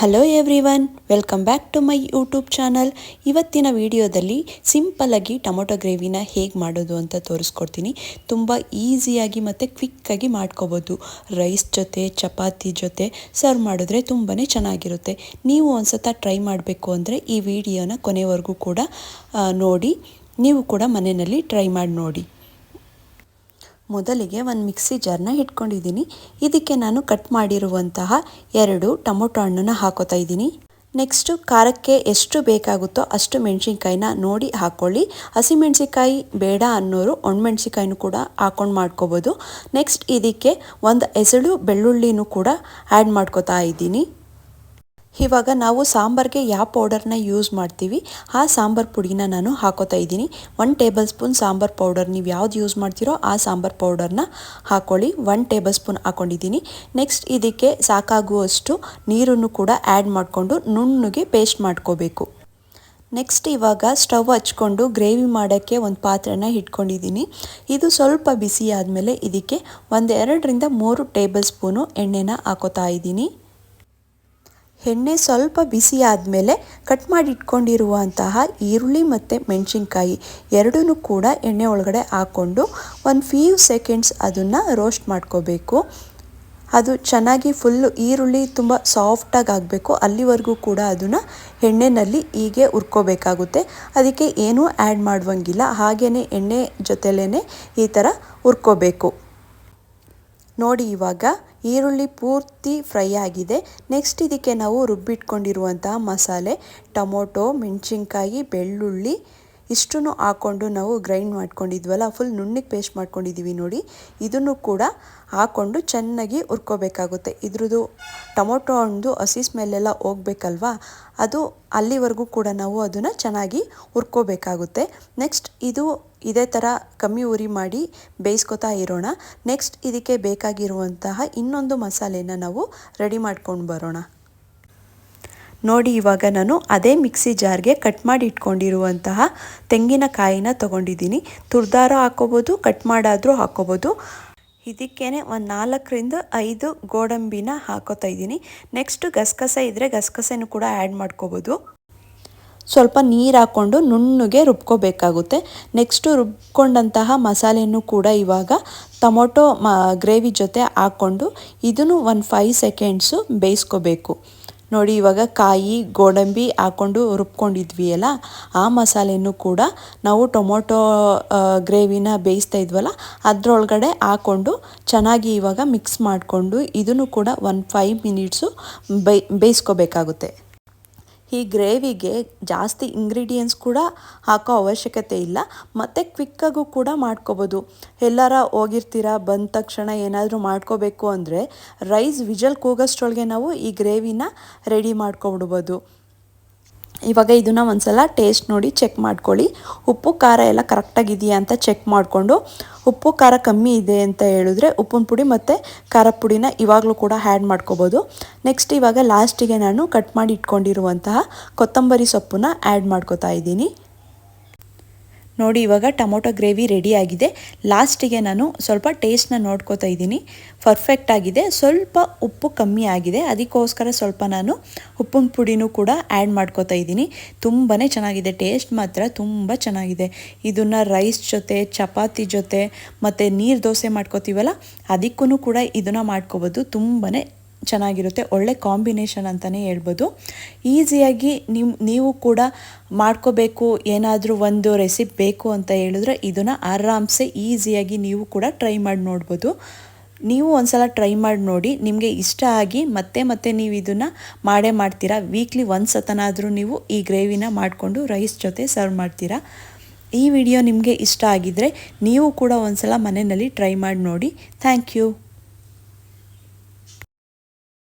Hello everyone welcome back to my YouTube channel ಇವತ್ತಿನ ವಿಡಿಯೋದಲ್ಲಿ ಸಿಂಪಲಾಗಿ ಟೊಮೊಟೊ ಗ್ರೇವಿನ ಹೇಗೆ ಮಾಡೋದು ಅಂತ ತೋರಿಸ್ಕೊಡ್ತೀನಿ. ತುಂಬ ಈಸಿಯಾಗಿ ಮತ್ತು ಕ್ವಿಕ್ಕಾಗಿ ಮಾಡ್ಕೋಬೋದು. ರೈಸ್ ಜೊತೆ, ಚಪಾತಿ ಜೊತೆ ಸರ್ವ್ ಮಾಡಿದ್ರೆ ತುಂಬಾ ಚೆನ್ನಾಗಿರುತ್ತೆ. ನೀವು ಒಂದ್ಸತ ಟ್ರೈ ಮಾಡಬೇಕು ಅಂದರೆ ಈ ವಿಡಿಯೋನ ಕೊನೆವರೆಗೂ ಕೂಡ ನೋಡಿ. ನೀವು ಕೂಡ ಮನೆಯಲ್ಲಿ ಟ್ರೈ ಮಾಡಿ ನೋಡಿ. ಮೊದಲಿಗೆ ಒಂದು ಮಿಕ್ಸಿ ಜಾರ್ನ ಇಟ್ಕೊಂಡಿದ್ದೀನಿ ಇದಕ್ಕೆ ನಾನು ಕಟ್ ಮಾಡಿರುವಂತಹ ಎರಡು ಟೊಮೊಟೊ ಹಣ್ಣನ್ನು ಹಾಕೋತಾ ಇದ್ದೀನಿ. ನೆಕ್ಸ್ಟು ಖಾರಕ್ಕೆ ಎಷ್ಟು ಬೇಕಾಗುತ್ತೋ ಅಷ್ಟು ಮೆಣಸಿನ್ಕಾಯಿನ ನೋಡಿ ಹಾಕ್ಕೊಳ್ಳಿ ಹಸಿಮೆಣಸಿನ್ಕಾಯಿ ಬೇಡ ಅನ್ನೋರು ಒಣಮೆಣ್ಸಿನ್ಕಾಯಿನೂ ಕೂಡ ಹಾಕೊಂಡು ಮಾಡ್ಕೋಬೋದು. ನೆಕ್ಸ್ಟ್ ಇದಕ್ಕೆ ಒಂದು ಎಸಳು ಬೆಳ್ಳುಳ್ಳಿನೂ ಕೂಡ ಆ್ಯಡ್ ಮಾಡ್ಕೋತಾ ಇದ್ದೀನಿ. ಇವಾಗ ನಾವು ಸಾಂಬಾರ್ಗೆ ಯಾವ ಪೌಡರ್ನ ಯೂಸ್ ಮಾಡ್ತೀವಿ, ಆ ಸಾಂಬಾರ್ ಪುಡಿನ ನಾನು ಹಾಕೋತಾ ಇದ್ದೀನಿ. One tablespoon sambar powder ನೀವು ಯಾವ್ದು ಯೂಸ್ ಮಾಡ್ತೀರೋ ಆ ಸಾಂಬಾರ್ ಪೌಡರ್ನ ಹಾಕೊಳ್ಳಿ. ಒನ್ ಟೇಬಲ್ ಸ್ಪೂನ್ ಹಾಕೊಂಡಿದ್ದೀನಿ. ನೆಕ್ಸ್ಟ್ ಇದಕ್ಕೆ ಸಾಕಾಗುವಷ್ಟು ನೀರನ್ನು ಕೂಡ ಆ್ಯಡ್ ಮಾಡಿಕೊಂಡು ನುಣ್ಣಗೆ ಪೇಸ್ಟ್ ಮಾಡ್ಕೋಬೇಕು. ನೆಕ್ಸ್ಟ್ ಇವಾಗ ಸ್ಟವ್ ಹಚ್ಕೊಂಡು ಗ್ರೇವಿ ಮಾಡೋಕ್ಕೆ ಒಂದು ಪಾತ್ರೆನ ಇಟ್ಕೊಂಡಿದ್ದೀನಿ. ಇದು ಸ್ವಲ್ಪ ಬಿಸಿ ಆದಮೇಲೆ ಇದಕ್ಕೆ ಒಂದೆರಡರಿಂದ ಮೂರು ಟೇಬಲ್ ಸ್ಪೂನು ಎಣ್ಣೆನ ಹಾಕೋತಾ ಇದ್ದೀನಿ. ಎಣ್ಣೆ ಸ್ವಲ್ಪ ಬಿಸಿ ಆದಮೇಲೆ ಕಟ್ ಮಾಡಿ ಇಟ್ಕೊಂಡಿರುವಂತಹ ಈರುಳ್ಳಿ ಮತ್ತು ಮೆಣಸಿನ್ಕಾಯಿ ಎರಡೂ ಕೂಡ ಎಣ್ಣೆ ಒಳಗಡೆ ಹಾಕ್ಕೊಂಡು ಒಂದು ಫ್ಯೂ ಸೆಕೆಂಡ್ಸ್ ಅದನ್ನು ರೋಸ್ಟ್ ಮಾಡ್ಕೋಬೇಕು. ಅದು ಚೆನ್ನಾಗಿ ಫುಲ್ಲು ಈರುಳ್ಳಿ ತುಂಬ ಸಾಫ್ಟಾಗಿ ಆಗಬೇಕು. ಅಲ್ಲಿವರೆಗೂ ಕೂಡ ಅದನ್ನು ಎಣ್ಣೆನಲ್ಲಿ ಹೀಗೆ ಹುರ್ಕೋಬೇಕಾಗುತ್ತೆ. ಅದಕ್ಕೆ ಏನೂ ಆ್ಯಡ್ ಮಾಡುವಂಗಿಲ್ಲ. ಹಾಗೆಯೇ ಎಣ್ಣೆ ಜೊತೆಲೇ ಈ ಥರ ಹುರ್ಕೋಬೇಕು. ನೋಡಿ ಇವಾಗ ಈರುಳ್ಳಿ ಪೂರ್ತಿ ಫ್ರೈ ಆಗಿದೆ. ನೆಕ್ಸ್ಟ್ ಇದಕ್ಕೆ ನಾವು ರುಬ್ಬಿಟ್ಕೊಂಡಿರುವಂತಹ ಮಸಾಲೆ ಟೊಮೊಟೊ ಮೆಣಸಿನ್ಕಾಯಿ ಬೆಳ್ಳುಳ್ಳಿ ಇಷ್ಟನ್ನು ಹಾಕ್ಕೊಂಡು ನಾವು ಗ್ರೈಂಡ್ ಮಾಡ್ಕೊಂಡಿದ್ವಲ್ಲ ಫುಲ್ ನುಣ್ಣಗೆ ಪೇಸ್ಟ್ ಮಾಡ್ಕೊಂಡಿದ್ದೀವಿ ನೋಡಿ. ಇದನ್ನು ಕೂಡ ಹಾಕ್ಕೊಂಡು ಚೆನ್ನಾಗಿ ಹುರ್ಕೋಬೇಕಾಗುತ್ತೆ. ಇದ್ರದ್ದು ಟೊಮೊಟೊ ಹಣ್ಣು ಹಸಿ ಸ್ಮೆಲ್ಲೆಲ್ಲ ಹೋಗ್ಬೇಕಲ್ವಾ? ಅದು ಅಲ್ಲಿವರೆಗೂ ಕೂಡ ನಾವು ಅದನ್ನು ಚೆನ್ನಾಗಿ ಹುರ್ಕೋಬೇಕಾಗುತ್ತೆ. ನೆಕ್ಸ್ಟ್ ಇದು ಇದೇ ಥರ ಕಮ್ಮಿ ಉರಿ ಮಾಡಿ ಬೇಯಿಸ್ಕೊತಾ ಇರೋಣ. ನೆಕ್ಸ್ಟ್ ಇದಕ್ಕೆ ಬೇಕಾಗಿರುವಂತಹ ಇನ್ನೊಂದು ಮಸಾಲೆನ ನಾವು ರೆಡಿ ಮಾಡ್ಕೊಂಡು ಬರೋಣ. ನೋಡಿ, ಇವಾಗ ನಾನು ಅದೇ ಮಿಕ್ಸಿ ಜಾರ್ಗೆ ಕಟ್ ಮಾಡಿ ಇಟ್ಕೊಂಡಿರುವಂತಹ ತೆಂಗಿನಕಾಯಿನ ತೊಗೊಂಡಿದ್ದೀನಿ. ತುರ್ದಾರ ಹಾಕೋಬೋದು, ಕಟ್ ಮಾಡಾದರೂ ಹಾಕೋಬೋದು. ಇದಕ್ಕೇ ಒಂದು ನಾಲ್ಕರಿಂದ ಐದು ಗೋಡಂಬಿನ ಹಾಕೋತಾ ಇದ್ದೀನಿ. ನೆಕ್ಸ್ಟ್ ಗಸಗಸೆ ಇದ್ದರೆ ಗಸಗಸೆನೂ ಕೂಡ ಆ್ಯಡ್ ಮಾಡ್ಕೋಬೋದು. ಸ್ವಲ್ಪ ನೀರು ಹಾಕ್ಕೊಂಡು ನುಣ್ಣಗೆ ರುಬ್ಕೋಬೇಕಾಗುತ್ತೆ. ನೆಕ್ಸ್ಟು ರುಬ್ಕೊಂಡಂತಹ ಮಸಾಲೆಯನ್ನು ಕೂಡ ಇವಾಗ ಟೊಮೊಟೊ, ಮ, ಗ್ರೇವಿ ಜೊತೆ ಹಾಕ್ಕೊಂಡು ಇದನ್ನು ಒಂದು ಫೈವ್ ಸೆಕೆಂಡ್ಸು ಬೇಯಿಸ್ಕೋಬೇಕು. ನೋಡಿ, ಇವಾಗ ಕಾಯಿ, ಗೋಡಂಬಿ ಹಾಕ್ಕೊಂಡು ರುಬ್ಕೊಂಡಿದ್ವಿ ಅಲ್ಲ ಆ ಮಸಾಲೆನೂ ಕೂಡ ನಾವು ಟೊಮೊಟೊ ಗ್ರೇವಿನ ಬೇಯಿಸ್ತಾ ಇದ್ವಲ್ಲ, ಅದರೊಳಗಡೆ ಹಾಕ್ಕೊಂಡು ಚೆನ್ನಾಗಿ ಇವಾಗ ಮಿಕ್ಸ್ ಮಾಡಿಕೊಂಡು ಇದನ್ನು ಕೂಡ ಒಂದು ಫೈವ್ ಮಿನಿಟ್ಸು ಬೇಯ್ ಬೇಯಿಸ್ಕೋಬೇಕಾಗುತ್ತೆ. ಈ ಗ್ರೇವಿಗೆ ಜಾಸ್ತಿ ಇಂಗ್ರೀಡಿಯೆಂಟ್ಸ್ ಕೂಡ ಹಾಕೋ ಅವಶ್ಯಕತೆ ಇಲ್ಲ. ಮತ್ತು ಕ್ವಿಕ್ಕಾಗೂ ಕೂಡ ಮಾಡ್ಕೋಬೋದು. ಎಲ್ಲಾರ ಹೋಗಿರ್ತೀರ, ಬಂದ ತಕ್ಷಣ ಏನಾದರೂ ಮಾಡ್ಕೋಬೇಕು ಅಂದರೆ ರೈಸ್ ವಿಜಲ್ ಕೂಗಷ್ಟೊಳಗೆ ನಾವು ಈ ಗ್ರೇವಿನ ರೆಡಿ ಮಾಡ್ಕೊಬಿಡ್ಬೋದು. ಇವಾಗ ಇದನ್ನು ಒಂದ್ಸಲ ಟೇಸ್ಟ್ ನೋಡಿ ಚೆಕ್ ಮಾಡ್ಕೊಳ್ಳಿ. ಉಪ್ಪು, ಖಾರ ಎಲ್ಲ ಕರೆಕ್ಟಾಗಿದೆಯಾ ಅಂತ ಚೆಕ್ ಮಾಡಿಕೊಂಡು, ಉಪ್ಪು, ಖಾರ ಕಮ್ಮಿ ಇದೆ ಅಂತ ಹೇಳಿದ್ರೆ ಉಪ್ಪಿನ ಪುಡಿ ಮತ್ತು ಖಾರ ಪುಡಿನ ಇವಾಗಲೂ ಕೂಡ ಆ್ಯಡ್ ಮಾಡ್ಕೋಬೋದು. ನೆಕ್ಸ್ಟ್ ಇವಾಗ ಲಾಸ್ಟಿಗೆ ನಾನು ಕಟ್ ಮಾಡಿ ಇಟ್ಕೊಂಡಿರುವಂತಹ ಕೊತ್ತಂಬರಿ ಸೊಪ್ಪನ್ನ ಆ್ಯಡ್ ಮಾಡ್ಕೋತಾ ಇದ್ದೀನಿ. ನೋಡಿ, ಇವಾಗ ಟೊಮೊಟೊ ಗ್ರೇವಿ ರೆಡಿ ಆಗಿದೆ. ಲಾಸ್ಟಿಗೆ ನಾನು ಸ್ವಲ್ಪ ಟೇಸ್ಟ್ನ ನೋಡ್ಕೋತಾ ಇದ್ದೀನಿ. ಪರ್ಫೆಕ್ಟ್ ಆಗಿದೆ. ಸ್ವಲ್ಪ ಉಪ್ಪು ಕಮ್ಮಿ ಆಗಿದೆ. ಅದಕ್ಕೋಸ್ಕರ ಸ್ವಲ್ಪ ನಾನು ಉಪ್ಪಿನ ಪುಡಿನೂ ಕೂಡ ಆ್ಯಡ್ ಮಾಡ್ಕೋತಾ ಇದ್ದೀನಿ. ತುಂಬಾ ಚೆನ್ನಾಗಿದೆ. ಟೇಸ್ಟ್ ಮಾತ್ರ ತುಂಬ ಚೆನ್ನಾಗಿದೆ. ಇದನ್ನು ರೈಸ್ ಜೊತೆ, ಚಪಾತಿ ಜೊತೆ, ಮತ್ತು ನೀರು ದೋಸೆ ಮಾಡ್ಕೋತೀವಲ್ಲ ಅದಕ್ಕೂ ಕೂಡ ಇದನ್ನು ಮಾಡ್ಕೋಬೋದು. ತುಂಬಾ ಚೆನ್ನಾಗಿರುತ್ತೆ, ಒಳ್ಳೆ ಕಾಂಬಿನೇಷನ್ ಅಂತಲೇ ಹೇಳ್ಬೋದು. ಈಸಿಯಾಗಿ ನೀವು ನೀವು ಕೂಡ ಮಾಡ್ಕೋಬೇಕು, ಏನಾದರೂ ಒಂದು ರೆಸಿಪಿ ಬೇಕು ಅಂತ ಹೇಳಿದ್ರೆ ಇದನ್ನು ಆರಾಮ್ಸೆ ಈಸಿಯಾಗಿ ನೀವು ಕೂಡ ಟ್ರೈ ಮಾಡಿ ನೋಡ್ಬೋದು. ನೀವು ಒಂದ್ಸಲ ಟ್ರೈ ಮಾಡಿ ನೋಡಿ, ನಿಮಗೆ ಇಷ್ಟ ಆಗಿ ಮತ್ತೆ ಮತ್ತೆ ನೀವು ಇದನ್ನು ಮಾಡೇ ಮಾಡ್ತೀರಾ. ವೀಕ್ಲಿ ಒಂದು ಸತನಾದರೂ ನೀವು ಈ ಗ್ರೇವಿನ ಮಾಡಿಕೊಂಡು ರೈಸ್ ಜೊತೆ ಸರ್ವ್ ಮಾಡ್ತೀರಾ. ಈ ವಿಡಿಯೋ ನಿಮಗೆ ಇಷ್ಟ ಆಗಿದ್ದರೆ ನೀವು ಕೂಡ ಒಂದ್ಸಲ ಮನೆಯಲ್ಲಿ ಟ್ರೈ ಮಾಡಿ ನೋಡಿ. Thank you